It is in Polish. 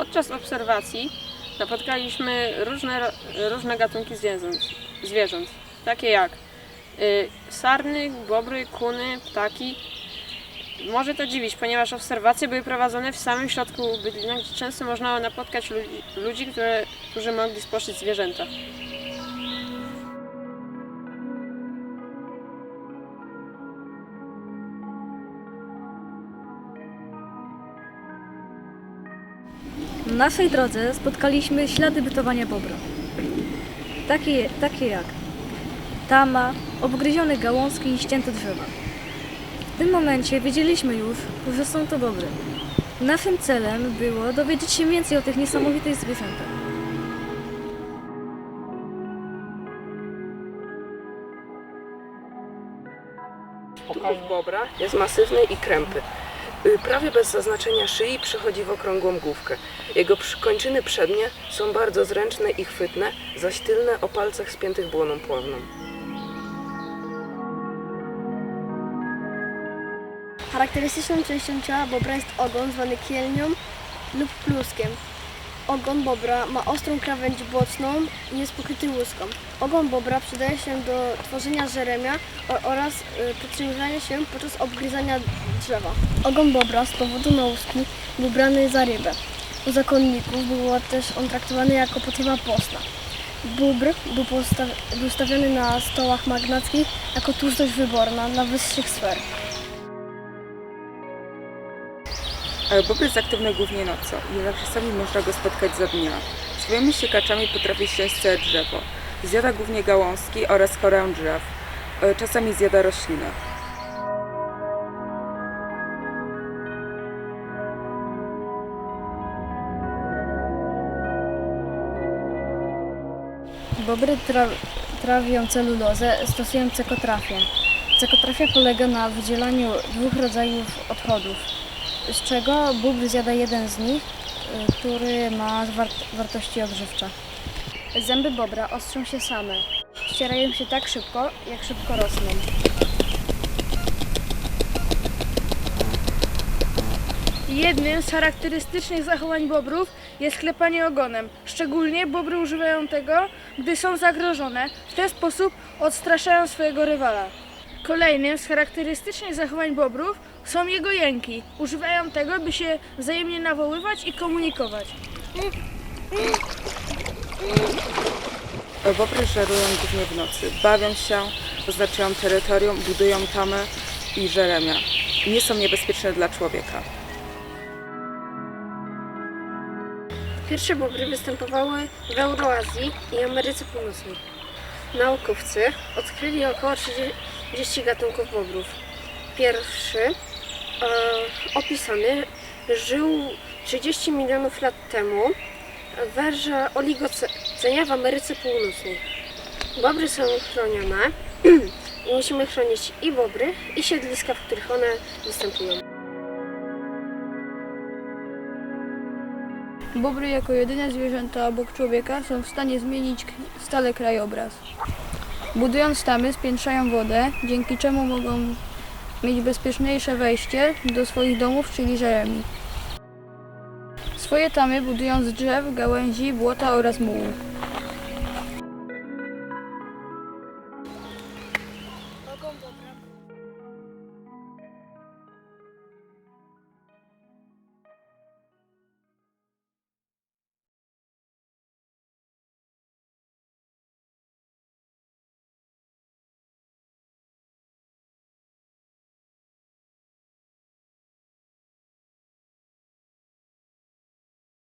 Podczas obserwacji napotkaliśmy różne, różne gatunki zwierząt, zwierząt takie jak y, sarny, bobry, kuny, ptaki. Może to dziwić, ponieważ obserwacje były prowadzone w samym środku bydlina, gdzie często można napotkać ludzi, którzy mogli spożyć zwierzęta. Naszej drodze spotkaliśmy ślady bytowania bobra. Takie, takie jak tama, obgryzione gałązki i ścięte drzewa. W tym momencie wiedzieliśmy już, że są to bobry. Naszym celem było dowiedzieć się więcej o tych niesamowitych zwierzętach. Tułów bobra jest masywny i krępy. Y, Prawie bez zaznaczenia szyi przechodzi w okrągłą główkę. Jego kończyny przednie są bardzo zręczne i chwytne, zaś tylne o palcach spiętych błoną pławną. Charakterystyczną częścią ciała bobra jest ogon zwany kielnią lub pluskiem. Ogon bobra ma ostrą krawędź boczną i jest pokryty łuską. Ogon bobra przydaje się do tworzenia żeremia oraz y, podtrzymywania się podczas obgryzania drzewa. Ogon bobra z powodu nauski był brany za rybę. U zakonników był też on traktowany jako potrawa postna. Bóbr był, był stawiany na stołach magnackich jako tłustość wyborna dla wyższych sfer. Bob jest aktywny głównie nocą, jednak czasami można go spotkać za dnia. Swoimi siekaczami potrafi ściąć całe drzewo. Zjada głównie gałązki oraz korę drzew. E, Czasami zjada rośliny. Bobry tra trawią celulozę stosując cekotrafię. Cekotrafia polega na wydzielaniu dwóch rodzajów odchodów, z czego bóbr zjada jeden z nich, y, który ma wart wartości odżywcze. Zęby bobra ostrzą się same. Ścierają się tak szybko, jak szybko rosną. Jednym z charakterystycznych zachowań bobrów jest klepanie ogonem. Szczególnie bobry używają tego, gdy są zagrożone. W ten sposób odstraszają swojego rywala. Kolejnym z charakterystycznych zachowań bobrów są jego jęki. Używają tego, by się wzajemnie nawoływać i komunikować. E, Bobry żerują głównie w nocy. Bawią się, oznaczają terytorium, budują tamy i żeremia. Nie są niebezpieczne dla człowieka. Pierwsze bobry występowały w Euroazji i Ameryce Północnej. Naukowcy odkryli około 30 gatunków bobrów. Pierwszy, e, opisany, żył 30 milionów lat temu w erze oligocenia w Ameryce Północnej. Bobry są chronione i musimy chronić i bobry, i siedliska, w których one występują. Bobry jako jedyne zwierzęta obok człowieka są w stanie zmienić stale krajobraz. Budując tamy spiętrzają wodę, dzięki czemu mogą mieć bezpieczniejsze wejście do swoich domów, czyli żeremi. Swoje tamy budują z drzew, gałęzi, błota oraz mułu.